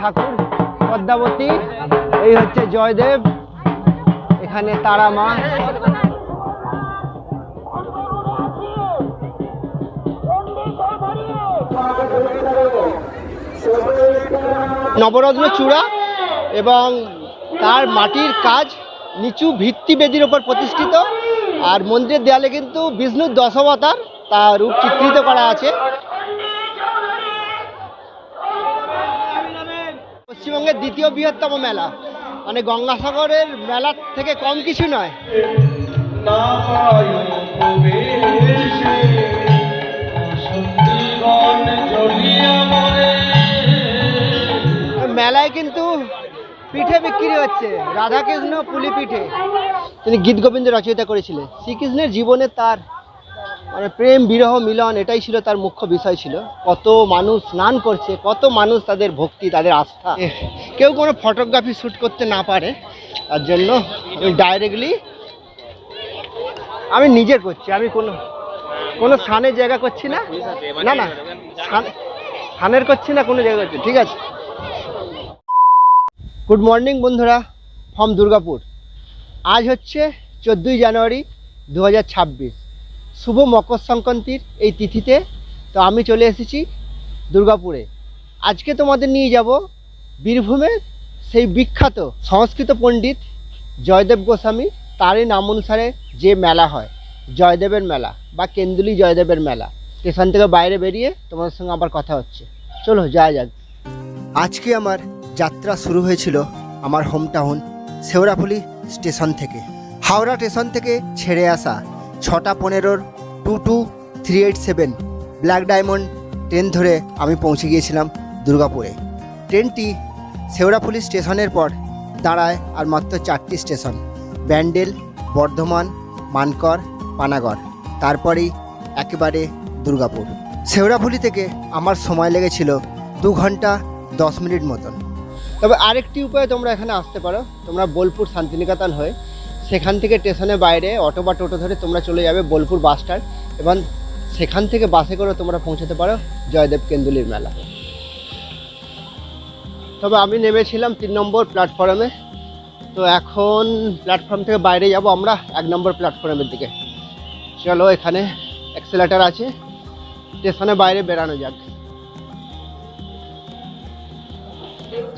ঠাকুর, পদ্মাবতী, এই হচ্ছে জয়দেব, এখানে তারা মা। নবরত্ন চূড়া এবং তার মাটির কাজ নিচু ভিত্তি বেদির ওপর প্রতিষ্ঠিত, আর মন্দিরের দেয়ালে কিন্তু বিষ্ণুর দশাবতার, তার রূপ চিত্রিত করা আছে। পশ্চিমবঙ্গের দ্বিতীয় বৃহত্তম মেলা। মানে গঙ্গাসাগরের মেলার থেকে কম কিছু নয়। মেলায় কিন্তু পিঠে বিক্রি হচ্ছে। রাধাকৃষ্ণ পুলি পিঠে। তিনি গীত গোবিন্দ রচয়িতা করেছিলেন। শ্রীকৃষ্ণের জীবনে তার মানে প্রেম বিরহ মিলন এটাই ছিল তার মুখ্য বিষয় ছিল। কত মানুষ স্নান করছে কত মানুষ তাদের ভক্তি তাদের আস্থা। কেউ কোনো ফটোগ্রাফি শ্যুট করতে না পারে তার জন্য ডাইরেক্টলি আমি নিজে করছি আমি কোনো কোনো স্থানের জায়গা করছি না। না না স্থান- স্থানের করছি না কোনো জায়গা করছি ঠিক আছে। গুড মর্নিং বন্ধুরা ফ্রম দুর্গাপুর। আজ হচ্ছে চোদ্দোই জানুয়ারি দু হাজার ছাব্বিশ। শুভ মকর সংক্রান্তির এই তিথিতে। তো আমি চলে এসেছি দুর্গাপুরে। আজকে তোমাদের নিয়ে যাব বীরভূমের সেই বিখ্যাত সংস্কৃত পণ্ডিত জয়দেব গোস্বামী। তারই নাম অনুসারে যে মেলা হয়, জয়দেবের মেলা বা কেন্দুলি জয়দেবের মেলা। স্টেশন থেকে বাইরে বেরিয়ে তোমাদের সঙ্গে আবার কথা হচ্ছে। চলো, যাওয়া যাক। আজকে আমার যাত্রা শুরু হয়েছিল আমার হোম টাউন স্টেশন থেকে। হাওড়া স্টেশন থেকে ছেড়ে আসা ছটা পনেরোর two two three eight seven black diamond train ধরে আমি পৌঁছে গিয়েছিলাম দুর্গাপুরে। ট্রেনটি শেওড়াফুলি স্টেশনের পর দাঁড়ায় আর মাত্র চারটি স্টেশন, ব্যান্ডেল, বর্ধমান, মানকর, পানাগড়, তারপরেই একেবারে দুর্গাপুর। শেওড়াফুলি থেকে আমার সময় লেগেছিল দু ঘণ্টা দশ মিনিট মতন। তবে আরেকটি উপায়ে তোমরা এখানে আসতে পারো, তোমরা বোলপুর শান্তিনিকেতন হয়ে সেখান থেকে স্টেশনের বাইরে অটো বা টোটো ধরে তোমরা চলে যাবে বোলপুর বাস স্ট্যান্ড এবং সেখান থেকে বাসে করে তোমরা পৌঁছাতে পারো জয়দেব কেন্দুলির মেলা। তবে আমি নেমেছিলাম তিন নম্বর প্ল্যাটফর্মে তো এখন প্ল্যাটফর্ম থেকে বাইরে যাব আমরা এক নম্বর প্ল্যাটফর্মের দিকে। চলো এখানে অ্যাক্সেলেটার আছে। স্টেশনের বাইরে বেরানো যাক।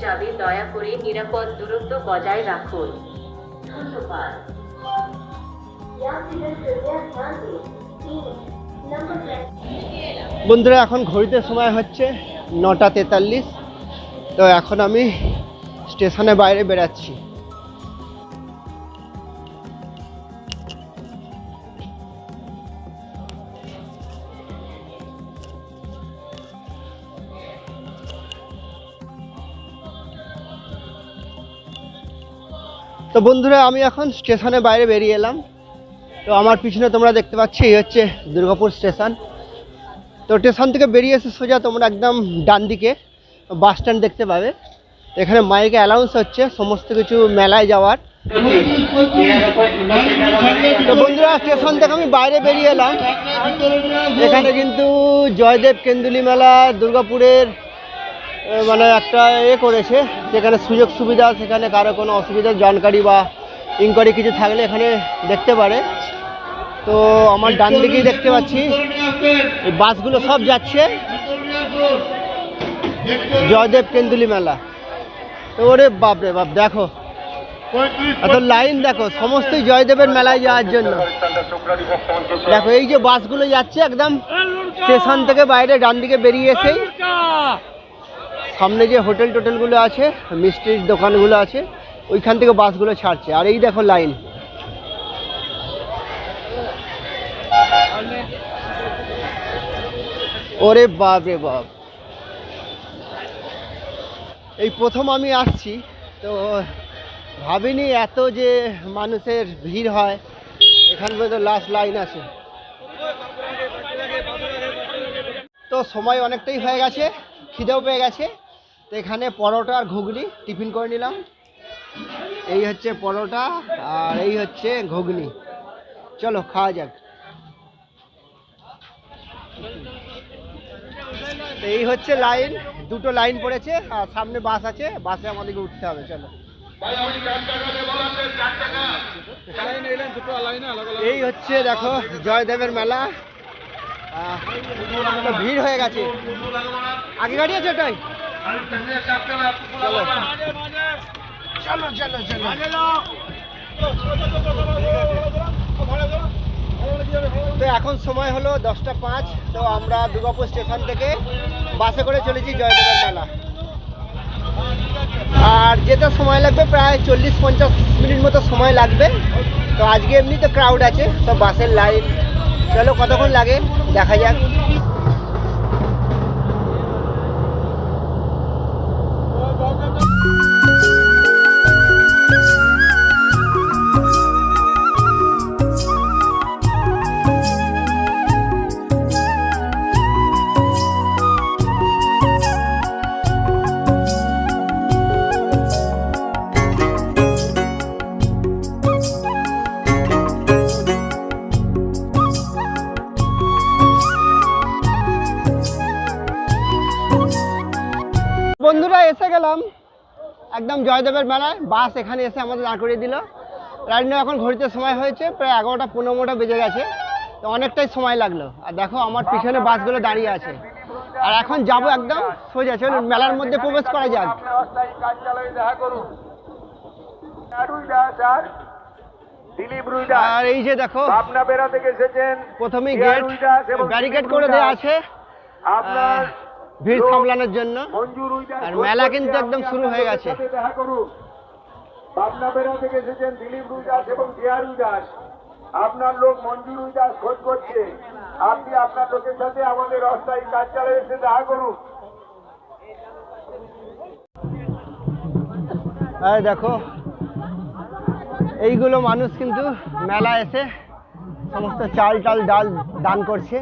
যাবে দয়া করে নিরাপদ দূরত্ব বজায় রাখুন। ধন্যবাদ। বন্ধুরা এখন ঘড়িতে সময় হচ্ছে নটা তেতাল্লিশ। তো এখন আমি স্টেশনে বাইরে বেরাচ্ছি তো বন্ধুরা, আমি এখন স্টেশনে বাইরে বেরিয়ে এলাম। তো আমার পিছনে তোমরা দেখতে পাচ্ছ, এই হচ্ছে দুর্গাপুর স্টেশন। তো স্টেশন থেকে বেরিয়ে এসে সোজা তোমরা একদম ডান দিকে বাস স্ট্যান্ড দেখতে পাবে। এখানে মাইকে অ্যালাউন্স হচ্ছে, সমস্ত কিছু মেলায় যাওয়ার। তো বন্ধুরা, স্টেশন থেকে আমি বাইরে বেরিয়ে এলাম। এখানে কিন্তু জয়দেব কেন্দুলি মেলা, দুর্গাপুরের মানে একটা এ করেছে, যেখানে সুযোগ সুবিধা, সেখানে কারও কোনো অসুবিধার জানকারি বা ইনকোয়ারি কিছু থাকলে এখানে দেখতে পারে। তো আমার ডান দিকেই দেখতে পাচ্ছি বাসগুলো সব যাচ্ছে। জয়দেব কেন্দুলি মেলা। তো ওরে বাপ রে বাপ, দেখো। এত লাইন দেখো, সমস্তই জয়দেবের মেলায় যাওয়ার জন্য। দেখো, এই যে বাসগুলো যাচ্ছে একদম স্টেশন থেকে বাইরে, ডান দিকে বেরিয়ে এসেই। সামনে যে হোটেল টোটেলগুলো আছে, মিষ্টির দোকানগুলো আছে, ওইখান থেকে বাসগুলো ছাড়ছে। আর এই দেখো লাইন। ওরে বাপ রে বাপ। এই প্রথম আমি আসছি, তো ভাবিনি এত যে মানুষের ভিড় হয়, এখান পর্যন্ত লাস্ট লাইন আছে। তো সময় অনেকটাই হয়ে গেছে, খিদেও পেয়ে গেছে। তো এখানে পরোটা আর ঘুগনি টিফিন করে নিলাম। এই হচ্ছে পরোটা আর এই হচ্ছে ঘুগনি। চলো খাওয়া যাক। তো এই হচ্ছে লাইন দুটো লাইন পড়েছে আর সামনে বাস আছে বাসে আমাদেরকে উঠতে হবে চলো। এই হচ্ছে দেখো জয়দেবের মেলা। ভিড় হয়ে গেছে। আগে গাড়ি আছে ওটাই? তো এখন সময় হলো দশটা পাঁচ, তো আমরা দুর্গাপুর স্টেশন থেকে বাসে করে চলেছি জয়দেবের মেলা। আর যেতে সময় লাগবে প্রায় চল্লিশ পঞ্চাশ মিনিট মতো সময় লাগবে। তো আজকে এমনি তো ক্রাউড আছে, সব বাসের লাইন চলো কতক্ষণ লাগে, দেখা যাক। জয়দেবের মেলায় বাস এখানে এসে আমাদের দাঁড় করিয়ে দিল। রাইড এখন ঘড়িতে সময় হয়েছে প্রায় এগারোটা পনেরোটা বেজে গেছে। তো অনেকটাই সময় লাগল। আর দেখো আমার পিছনে বাসগুলো দাঁড়িয়ে আছে। আর এখন যাব একদম সোজা চলুন মেলার মধ্যে প্রবেশ করা যাক। আর এই যে দেখো প্রথমেই গেট ব্যারিকেড করে দেওয়া আছে। আপনার ভিড় সামলানোর জন্য। আর মেলা কিন্তু একদম শুরু হয়ে গেছে। পাবনা বেড়া থেকে এসেছেন দিলীপ রুইদাস এবং রুইদাস। আপনার লোক মঞ্জুর রুইদাস খোঁজ করছে। আপনি আপনার লোকের সাথে আমাদের অস্থায়ী কার্যালয়ে এসে দেখা করুন। দেখো এইগুলো মানুষ কিন্তু মেলা এসে সমস্ত চাল টাল ডাল দান করছে।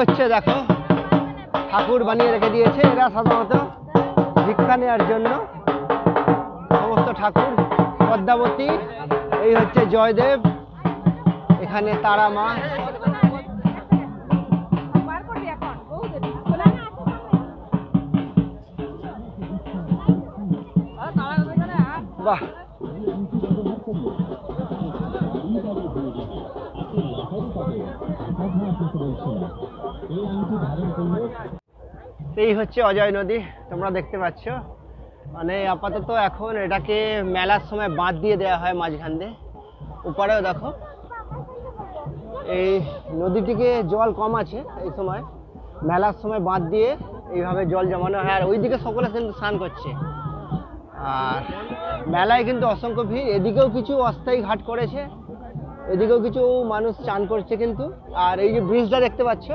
হচ্ছে, দেখো। ঠাকুর বানিয়ে রেখে দিয়েছে এরা সাধারণত ভিক্ষা নেওয়ার জন্য। সমস্ত ঠাকুর, পদ্মাবতী, এই হচ্ছে জয়দেব, এখানে তারা মা। বাহ। এই হচ্ছে অজয় নদী, তোমরা দেখতে পাচ্ছ। মানে আপাতত এখন এটাকে মেলার সময় বাঁধ দিয়ে দেওয়া হয় মাঝখান দিয়ে। উপরেও দেখো, এই নদীটিকে জল কম আছে এই সময়। মেলার সময় বাঁধ দিয়ে এইভাবে জল জমানো হয়, আর ওইদিকে সকলে কিন্তু স্নান করছে। আর মেলায় কিন্তু অসংখ্য ভিড়, এদিকেও কিছু অস্থায়ী ঘাট করেছে। এদিকেও কিছু মানুষ চান করছে কিন্তু, আর এই যে ব্রিজটা দেখতে পাচ্ছ,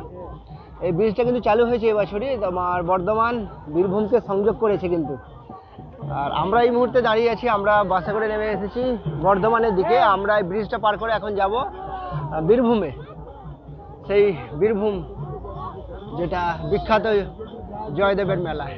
এই ব্রিজটা কিন্তু চালু হয়েছে এবছরই, তোমার বর্ধমান, বীরভূমকে সংযোগ করেছে কিন্তু। আর আমরা এই মুহূর্তে দাঁড়িয়ে আছি, আমরা বাসে করে নেমে এসেছি বর্ধমানের দিকে, আমরা এই ব্রিজটা পার করে এখন যাব বীরভূমে। সেই বীরভূম, যেটা বিখ্যাত জয়দেবের মেলায়।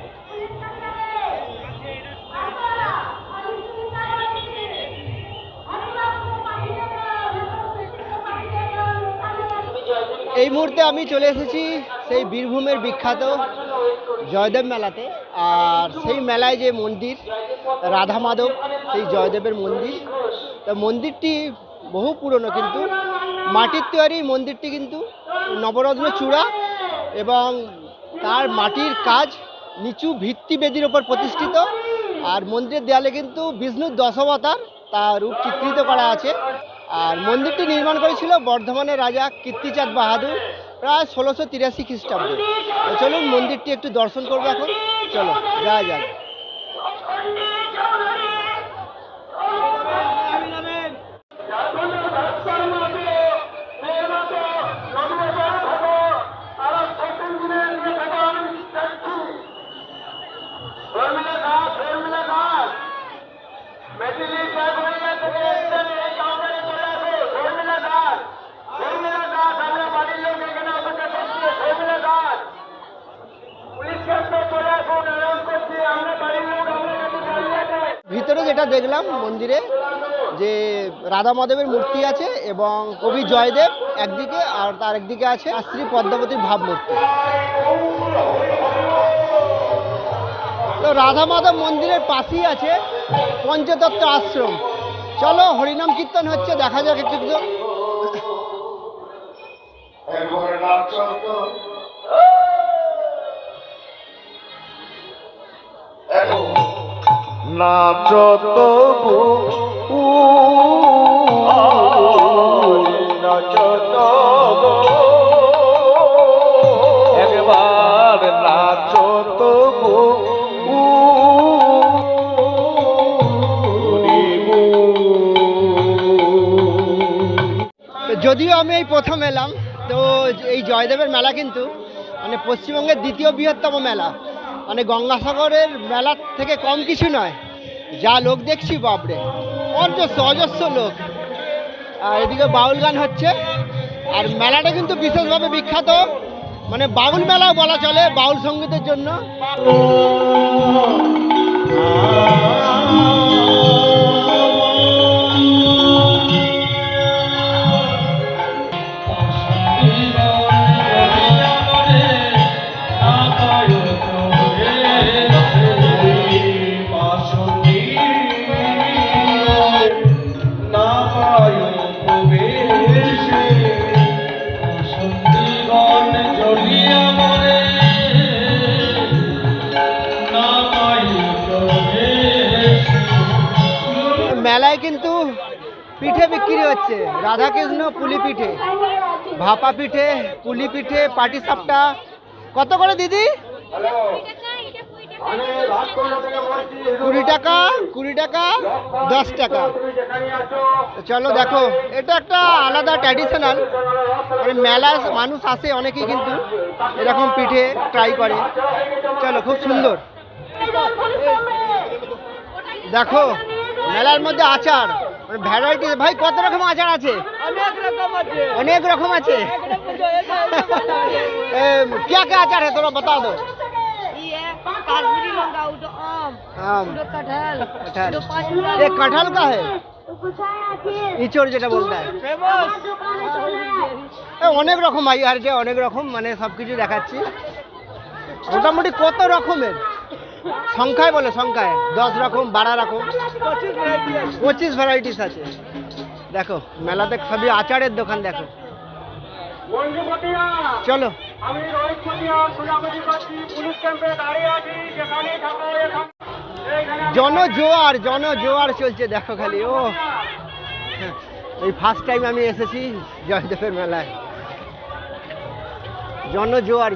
মুহূর্তে আমি চলে এসেছি সেই বীরভূমের বিখ্যাত জয়দেব মেলাতে। আর সেই মেলায় যে মন্দির, রাধা মাধব, সেই জয়দেবের মন্দির, তা মন্দিরটি বহু পুরনো কিন্তু। মাটির তৈরি মন্দিরটি কিন্তু নবরত্ন চূড়া এবং তার মাটির কাজ নিচু ভিত্তি বেদির ওপর প্রতিষ্ঠিত। আর মন্দিরের দেয়ালে কিন্তু বিষ্ণুর দশবতার তার রূপ চিত্রিত করা আছে। আর মন্দিরটি নির্মাণ করেছিল বর্ধমানের রাজা কীর্তিচাঁদ বাহাদুর, প্রায় ষোলোশো তিরাশি খ্রিস্টাব্দে। চলুন মন্দিরটি একটু দর্শন করব এখন। চলো, যাওয়া যাক। ভিতরে যেটা দেখলাম মন্দিরে যে রাধা মাধবের মূর্তি আছে এবং কবি জয়দেব একদিকে আর তার একদিকে আছে শ্রী পদ্মাবতীর ভাবমূর্তি। তো রাধা মাধব মন্দিরের পাশেই আছে পঞ্চতত্ত্ব আশ্রম। চলো হরিনাম কীর্তন হচ্ছে, দেখা যাক একটু একটু। নাচ যদিও আমি এই প্রথম এলাম, তো এই জয়দেবের মেলা কিন্তু মানে পশ্চিমবঙ্গের দ্বিতীয় বৃহত্তম মেলা। মানে গঙ্গাসাগরের মেলার থেকে কম কিছু নয়। যা লোক দেখছি, বাপরে। অজস্র অজস্র লোক। আর এদিকে বাউল গান হচ্ছে। আর মেলাটা কিন্তু বিশেষভাবে বিখ্যাত। মানে বাউল মেলাও বলা চলে বাউল সঙ্গীতের জন্য। মেলায় কিন্তু পিঠে বিক্রি হচ্ছে। রাধাকৃষ্ণ পুলি পিঠে, ভাপা পিঠে, পুলি পিঠে, পাটি সাপটা। কত করে দিদি? কুড়ি টাকা কুড়ি টাকা, দশ টাকা। চলো দেখো, এটা একটা আলাদা ট্র্যাডিশনাল মানে মেলায় মানুষ আসে অনেকেই কিন্তু এরকম পিঠে ট্রাই করে। চলো, খুব সুন্দর। দেখো মেলার মধ্যে আচার মানে ভ্যারাইটি ভাই কত রকম আচার আছে অনেক রকম আছে অনেক রকম আছে ए, क्या क्या अचार है थोड़ा बता दो ये काश्मीरी लौंगा उधर आम आम उधर कटहल कटहल उधर पाँच मिनट ये कटहल का है ইচড় যেটা বলতে হয় এ, অনেক রকম ভাই আর যে অনেক রকম মানে সব কিছু দেখাচ্ছি মোটামুটি কত রকমের সংখ্যায় বলে সংখ্যায়। দশ রকম বারো রকম। পঁচিশ ভ্যারাইটিস আছে। দেখো মেলাতে সবই আচারের দোকান দেখো। চলো। আমি রোহিত চটিয়া খোঁজাখুঁজি করছি পুলিশ ক্যাম্পে দাঁড়িয়ে আছি যেখানে থাকো এখানে এইখানে জন জোয়ার জন জোয়ার চলছে দেখো খালি ও। এই ফার্স্ট টাইম আমি এসেছি জয়দেবের মেলায়। জন জোয়ার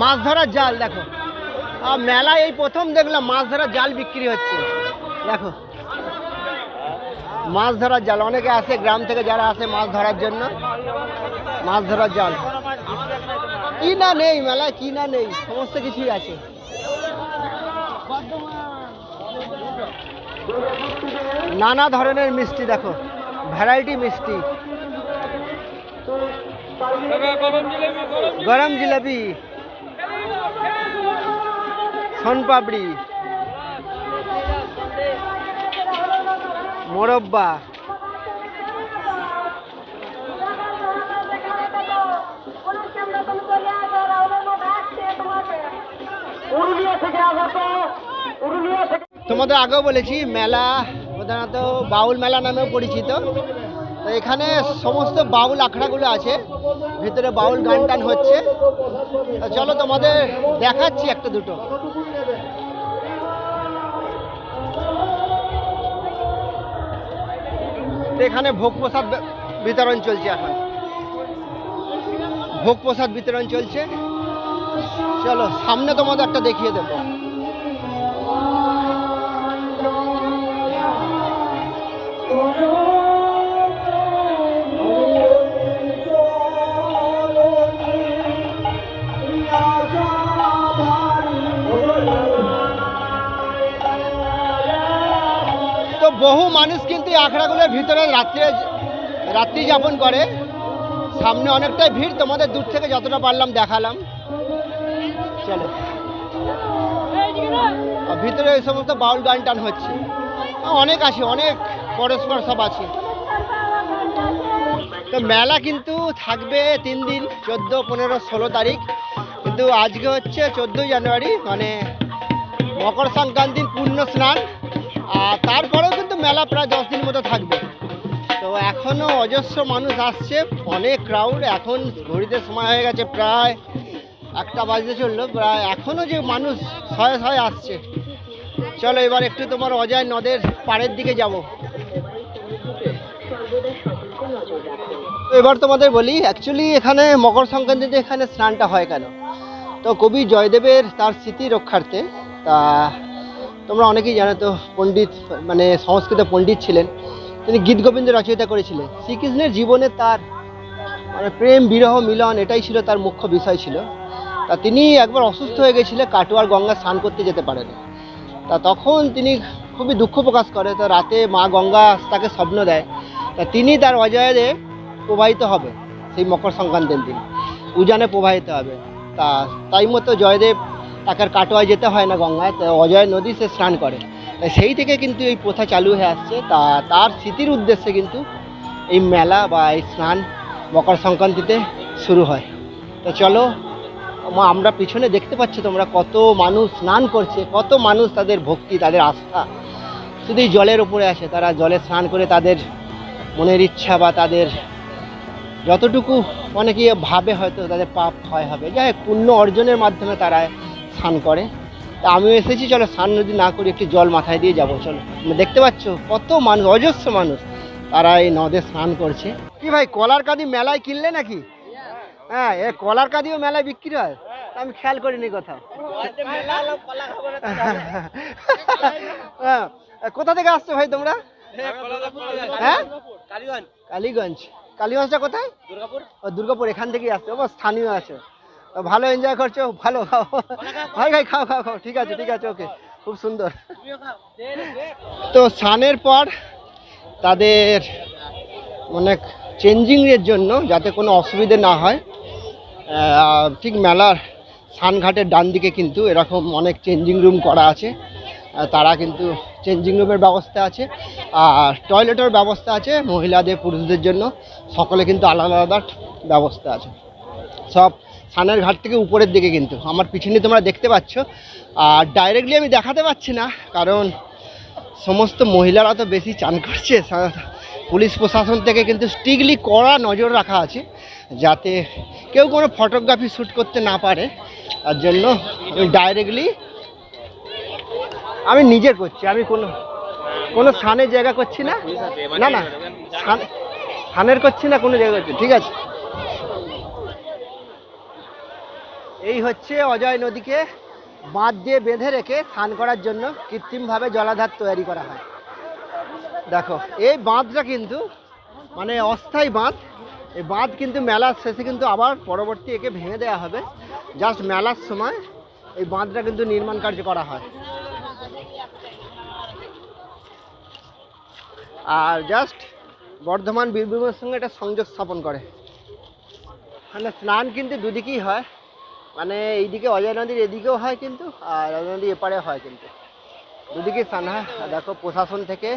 মাছ ধরার জাল, দেখো। আর মেলায় এই প্রথম দেখলাম মাছ ধরার জাল বিক্রি হচ্ছে। দেখো। মাছ ধরার জাল, অনেকে আসে গ্রাম থেকে যারা আসে মাছ ধরার জন্য। মাছ ধরার জাল। কি না নেই মেলায়, কি না নেই, সমস্ত কিছুই আছে। নানা ধরনের মিষ্টি, দেখো। ভ্যারাইটি মিষ্টি। গরম জিলাপি সোনপাপড়ি মোরব্বা তোমাদের আগেও বলেছি মেলা প্রধানত বাউল মেলা নামেও পরিচিত। এখানে সমস্ত বাউল আখড়াগুলো আছে, ভিতরে বাউল গান টান হচ্ছে। চলো তোমাদের দেখাচ্ছি একটা দুটো। এখানে ভোগ প্রসাদ বিতরণ চলছে এখন। ভোগ প্রসাদ বিতরণ চলছে। চলো, সামনে তোমাদের একটা দেখিয়ে দেবো। তো বহু মানুষ কিন্তু আখড়াগুলোর ভিতরে রাত্রে, রাত্রি যাপন করে। সামনে অনেকটাই ভিড়, তোমাদের দূর থেকে যতটা পারলাম দেখালাম। চলো। ভিতরে এই সমস্ত বাউল গান টান হচ্ছে। অনেক আছে, অনেক পরস্পর সব আছে। তো মেলা কিন্তু থাকবে তিন দিন, চোদ্দ, পনেরো, ষোলো তারিখ। কিন্তু আজকে হচ্ছে চোদ্দোই জানুয়ারি মানে মকর সংক্রান্তির পূর্ণ স্নান। আর তারপরেও কিন্তু মেলা প্রায় দশ দিন মতো থাকবে। তো এখনও অজস্র মানুষ আসছে, অনেক ক্রাউড এখন ঘড়িতে সময় হয়ে গেছে প্রায় একটা বাজতে চলল, প্রায় এখনও যে মানুষ শয়ে শয়ে আসছে। চলো এবার একটু তোমার অজয় নদের পাড়ের দিকে যাব। এবার তোমাদের বলি অ্যাকচুয়ালি এখানে মকর সংক্রান্তিতে এখানে স্নানটা হয় কেন? তো কবি জয়দেবের তার স্মৃতি রক্ষার্থে, তা তোমরা অনেকেই জানো তো, পণ্ডিত মানে সংস্কৃত পণ্ডিত ছিলেন। তিনি গীত গোবিন্দ রচয়িতা করেছিলেন। শ্রীকৃষ্ণের জীবনে তার মানে প্রেম, বিরহ, মিলন, এটাই ছিল তার মুখ্য বিষয় ছিল। তা তিনি একবার অসুস্থ হয়ে গেছিলেন, কাটোয়ার গঙ্গা স্নান করতে যেতে পারেন। তা তখন তিনি খুবই দুঃখ প্রকাশ করে, তো রাতে মা গঙ্গা তাকে স্বপ্ন দেয়। তা তিনি তার অজয়দে প্রবাহিত হবে সেই মকর সংক্রান্তির দিন। উজানে প্রবাহিত হবে। তা তাই মতো জয়দেব তাকে আর কাটোয়ায় যেতে হয় না গঙ্গায়, তো অজয় নদী সে স্নান করে। সেই থেকে কিন্তু এই প্রথা চালু হয়ে আসছে। তা তার স্মৃতির উদ্দেশ্যে কিন্তু এই মেলা বা এই স্নান মকর সংক্রান্তিতে শুরু হয়। তো চলো আমা- আমরা পিছনে দেখতে পাচ্ছি তোমরা কত মানুষ স্নান করছে, কত মানুষ তাদের ভক্তি, তাদের আস্থা। শুধু জলের উপরে আসে, তারা জলে স্নান করে তাদের মনের ইচ্ছা বা তাদের যতটুকু অনেকে ভাবে হয়তো তাদের পাপ ক্ষয় হবে। যাই পুণ্য অর্জনের মাধ্যমে তারা স্নান করে। তা আমিও এসেছি চলো স্নান যদি না করি একটু জল মাথায় দিয়ে যাব চলো। দেখতে পাচ্ছ কত মানুষ অজস্র মানুষ। তারা এই নদে স্নান করছে। কি ভাই কলার কাঁদি মেলায় কিনলে নাকি? হ্যাঁ এ কলার কাঁদিও মেলায় বিক্রি হয়? তা আমি খেয়াল করিনি কোথাও। হ্যাঁ কোথা থেকে আসছো ভাই তোমরা? হ্যাঁ? কালীগঞ্জ। কালীগঞ্জটা কোথায়? ও দুর্গাপুর এখান থেকেই আসছে। ও স্থানীয় আছে। ভালো এনজয় করছ ভালো খাও। ভাই ভাই খাও খাও খাও। ঠিক আছে ঠিক আছে ওকে। খুব সুন্দর। তো স্নানের পর তাদের মানে চেঞ্জিংয়ের জন্য যাতে কোনো অসুবিধে না হয় ঠিক মেলার স্নানঘাটের ডান দিকে কিন্তু এরকম অনেক চেঞ্জিং রুম করা আছে। তারা কিন্তু চেঞ্জিং রুমের ব্যবস্থা আছে। আর টয়লেটের ব্যবস্থা আছে মহিলাদের পুরুষদের জন্য। সকলে কিন্তু আলাদা আলাদা ব্যবস্থা আছে। সব সানের ঘাট থেকে উপরের দিকে কিন্তু। আমার পিছনে তোমরা দেখতে পাচ্ছ। আর ডাইরেক্টলি আমি দেখাতে পাচ্ছি না কারণ সমস্ত মহিলারা তো বেশি চান করছে। পুলিশ প্রশাসন থেকে কিন্তু স্ট্রিক্টলি কড়া নজর রাখা আছে যাতে কেউ কোনো ফটোগ্রাফি শ্যুট করতে না পারে। তার জন্য ডাইরেক্টলি আমি নিজে করছি আমি কোনো কোনো স্থানের জায়গা করছি না। না না স্থান- স্থানের করছি না কোনো জায়গা করছি ঠিক আছে। এই হচ্ছে অজয় নদীকে বাঁধ দিয়ে বেঁধে রেখে স্নান করার জন্য কৃত্রিমভাবে জলাধার তৈরি করা হয়। দেখো, এই বাঁধটা কিন্তু মানে অস্থায়ী বাঁধ। এই বাঁধ কিন্তু মেলার শেষে কিন্তু আবার পরবর্তী একে ভেঙে দেওয়া হবে। জাস্ট মেলার সময় এই বাঁধটা কিন্তু নির্মাণ কার্য করা হয়। আর জাস্ট বর্ধমান বীরভূমের সঙ্গে এটা সংযোগ স্থাপন করে। মানে স্নান কিন্তু দুদিকেই হয়। মানে এইদিকে অজয় নদীর এদিকেও হয় কিন্তু, আর অজয় নদীর এপারে হয় কিন্তু। দুদিকে স্নান হয় দেখো প্রশাসন থেকে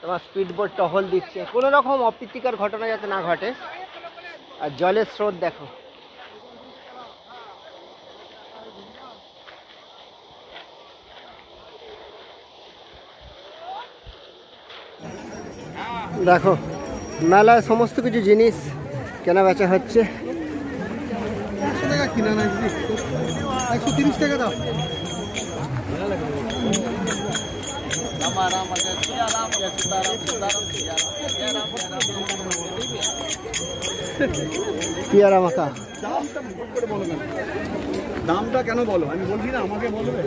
তোমার স্পিড বোট টহল দিচ্ছে। কোনো রকম অপ্রীতিকর ঘটনা যাতে না ঘটে। আর জলের স্রোত দেখো। দেখো, মেলায় সমস্ত কিছু জিনিস কেনা বেচা হচ্ছে। পেয়ারা মাখা দামটা কেন বলো? আমি বলছি না আমাকে বলবে।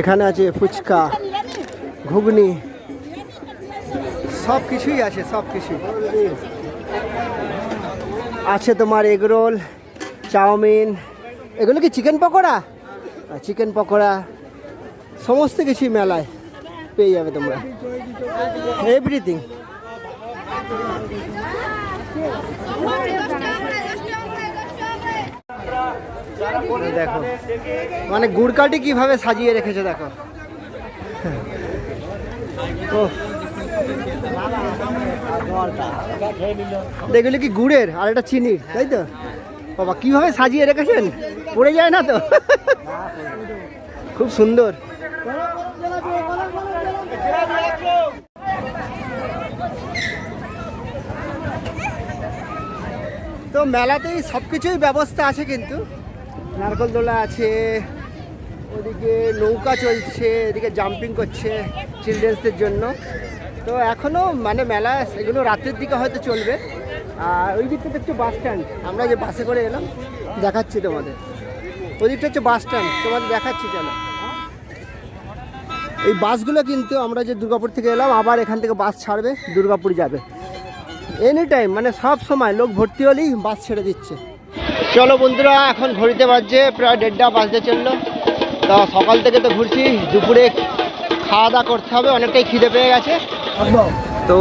এখানে আছে ফুচকা ঘুগনি। সব কিছুই আছে, সব কিছুই। আছে তোমার এগরোল, চাউমিন, এগুলো কি চিকেন পকোড়া? চিকেন পকোড়া, সমস্ত কিছুই মেলায় পেয়ে যাবে তোমরা। এভরিথিং দেখো মানে গুড়কাটি কীভাবে সাজিয়ে রেখেছে দেখো। ও দেখলে কি গুড়ের? আর এটা চিনির, তাই তো? বাবা, কীভাবে সাজিয়ে রেখেছেন? পড়ে যায় না তো? খুব সুন্দর। তো মেলাতেই সব কিছুই ব্যবস্থা আছে কিন্তু। নারকল দোলা আছে, ওদিকে নৌকা চলছে, এদিকে জাম্পিং করছে চিলড্রেন্সদের জন্য। তো এখনও মানে মেলা এগুলো রাতের দিকে হয়তো চলবে। আর ওই দিকটা হচ্ছে বাস স্ট্যান্ড আমরা যে বাসে করে এলাম, দেখাচ্ছি তোমাদের। ওই দিকটা হচ্ছে বাস স্ট্যান্ড তোমাদের দেখাচ্ছি চলো। এই বাসগুলো কিন্তু আমরা যে দুর্গাপুর থেকে এলাম, আবার এখান থেকে বাস ছাড়বে, দুর্গাপুর যাবে। এনি টাইম মানে সব সময় লোক ভর্তি হলেই বাস ছেড়ে দিচ্ছে। চলো বন্ধুরা, এখন ঘড়িতে বাজছে প্রায় দেড়টা, বাজতে চলল। তা সকাল থেকে তো ঘুরছি, দুপুরে খাওয়া দাওয়া করতে হবে, অনেকটাই খিদে পেয়ে গেছে। তো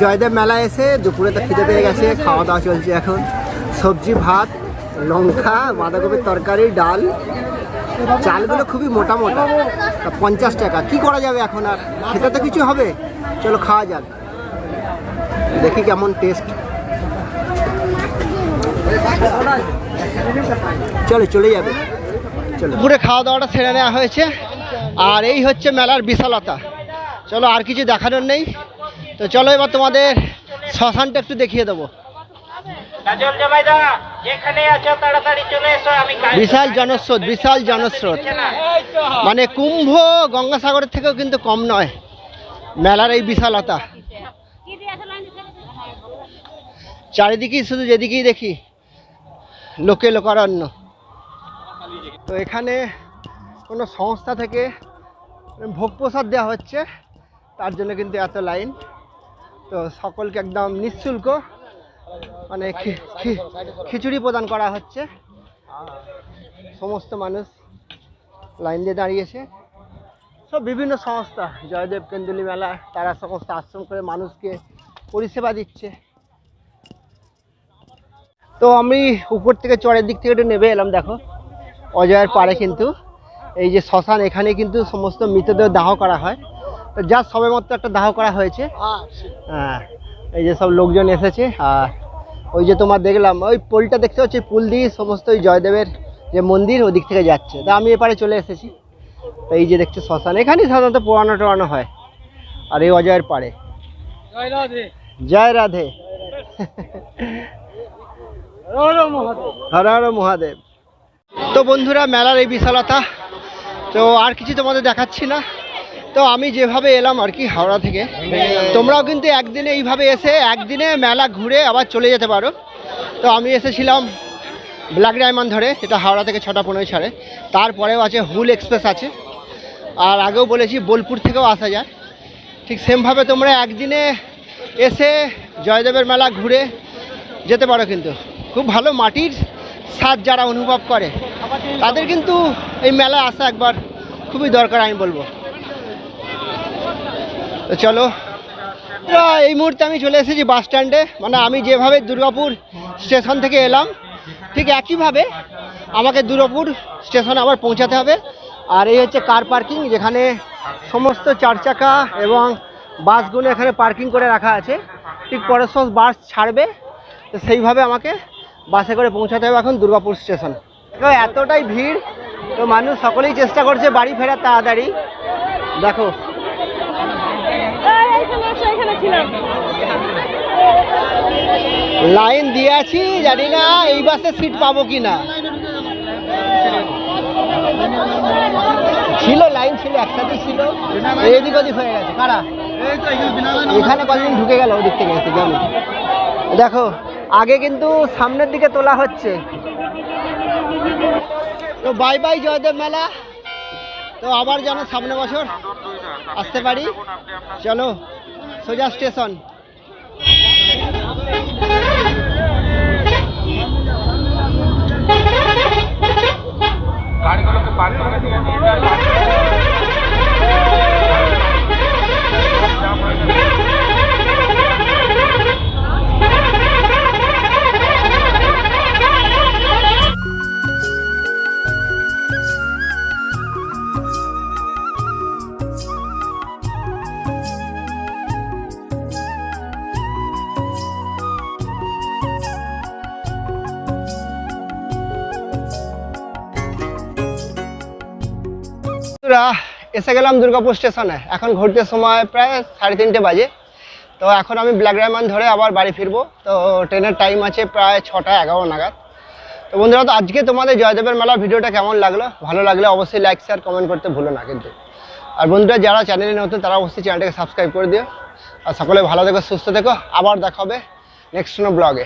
জয়দেব মেলা এসে দুপুরে তো খিদে পেয়ে গেছে, খাওয়া দাওয়া চলছে এখন। সবজি, ভাত, লঙ্কা, বাঁধাকপির তরকারি, ডাল। চালগুলো খুবই মোটা মোটা পঞ্চাশ টাকা। কি করা যাবে এখন আর? খেতে তো কিছু হবে। চলো খাওয়া যাক। দেখি কেমন টেস্ট চলো, চলে যাবে। চলো। পুরো খাওয়া দাওয়াটা সেরে নেওয়া হয়েছে। আর এই হচ্ছে মেলার বিশালতা। চলো আর কিছু দেখানোর নেই। তো চলো এবার তোমাদের শ্মশানটা একটু দেখিয়ে দেবো। বিশাল জনস্রোত বিশাল জনস্রোত। মানে কুম্ভ গঙ্গাসাগরের থেকেও কিন্তু কম নয়। মেলার এই বিশালতা। চারিদিকেই শুধু যেদিকেই দেখি লোকে লোকারণ্য। তো এখানে কোনো সংস্থা থেকে ভোগ প্রসাদ দেওয়া হচ্ছে। তার জন্য কিন্তু এত লাইন। তো সকলকে একদম নিঃশুল্ক মানে খিচুড়ি প্রদান করা হচ্ছে। সমস্ত মানুষ লাইন দিয়ে দাঁড়িয়েছে। সব বিভিন্ন সংস্থা, জয়দেব কেন্দুলি মেলা, তারা সমস্ত আশ্রম করে মানুষকে পরিষেবা দিচ্ছে। তো আমি উপর থেকে চড়ের দিক থেকে একটু নেমে এলাম, দেখো। অজয়ের পাড়ে কিন্তু এই যে শ্মশান, এখানে কিন্তু সমস্ত মৃতদেহ দাহ করা হয়। যা সবেমাত্র একটা দাহ করা হয়েছে। হ্যাঁ এই যে সব লোকজন এসেছে আর ওই যে তোমার দেখলাম ওই পোলটা দেখতে হচ্ছে পুল দিয়ে সমস্ত ওই জয়দেবের যে মন্দির ওদিক থেকে যাচ্ছে। তা আমি এপারে চলে এসেছি। তো এই যে দেখছ শ্মশান এখানেই সাধারণত পোড়ানো টোড়ানো হয় আর এই অজয়ের পাড়ে। জয় রাধে। হর হর মহাদেব। তো বন্ধুরা মেলার এই বিশালতা তো আর কিছু তোমাদের দেখাচ্ছি না। তো আমি যেভাবে এলাম আর কি হাওড়া থেকে, তোমরাও কিন্তু একদিনে এইভাবে এসে একদিনে মেলা ঘুরে আবার চলে যেতে পারো। তো আমি এসেছিলাম ব্ল্যাক ডায়মন্ড ধরে যেটা হাওড়া থেকে ছটা পনেরো ছাড়ে। তারপরেও আছে হুল এক্সপ্রেস আছে। আর আগেও বলেছি বোলপুর থেকেও আসা যায়। ঠিক সেমভাবে তোমরা একদিনে এসে জয়দেবের মেলা ঘুরে যেতে পারো কিন্তু। খুব ভালো মাটির স্বাদ যারা অনুভব করে, তাদের কিন্তু এই মেলায় আসা একবার খুবই দরকার আমি বলব। তো চলো। এই মুহূর্তে আমি চলে এসেছি বাস স্ট্যান্ডে। মানে আমি যেভাবে দুর্গাপুর স্টেশন থেকে এলাম, ঠিক একইভাবে আমাকে দুর্গাপুর স্টেশনে আবার পৌঁছাতে হবে। আর এই হচ্ছে কার পার্কিং যেখানে সমস্ত চার চাকা এবং বাসগুলো এখানে পার্কিং করে রাখা আছে। ঠিক পরের সময় বাস ছাড়বে, তো সেইভাবে আমাকে বাসে করে পৌঁছাতে হবে এখন দুর্গাপুর স্টেশন। তো এতটাই ভিড়, তো মানুষ সকলেই চেষ্টা করছে বাড়ি ফেরার তাড়াতাড়ি। দেখো লাইন দিয়ে আছি, জানি না এই বাসে সিট পাবো কি না ছিল, লাইন ছিল, একসাথে ছিল। এদিক ওদিক হয়ে গেছে। কারা? এখানে কদিন ঢুকে গেল ওদিক থেকে, এসে গ্রামে দেখো, আগে কিন্তু সামনের দিকে তোলা হচ্ছে। তো বাই বাই জয়দেব মেলা। তো আবার যেন সামনে বছর আসতে পারি। চলো সোজা স্টেশন। বন্ধুরা, এসে গেলাম দুর্গাপুর স্টেশনে। এখন ঘুরতে সময় প্রায় সাড়ে তিনটে বাজে। তো এখন আমি ব্ল্যাক ডায়মন্ড ধরে আবার বাড়ি ফিরবো। তো ট্রেনের টাইম আছে প্রায় ছটা এগারো নাগাদ। তো বন্ধুরা, তো আজকে তোমাদের জয়দেবের মেলা ভিডিওটা কেমন লাগল? ভালো লাগলে অবশ্যই লাইক শেয়ার কমেন্ট করতে ভুলো না কিন্তু। আর বন্ধুরা, যারা চ্যানেলে নতুন, তারা অবশ্যই চ্যানেলটাকে সাবস্ক্রাইব করে দিও। আর সকলে ভালো থেকো, সুস্থ থেকো। আবার দেখা হবে নেক্সট কোনো ব্লগে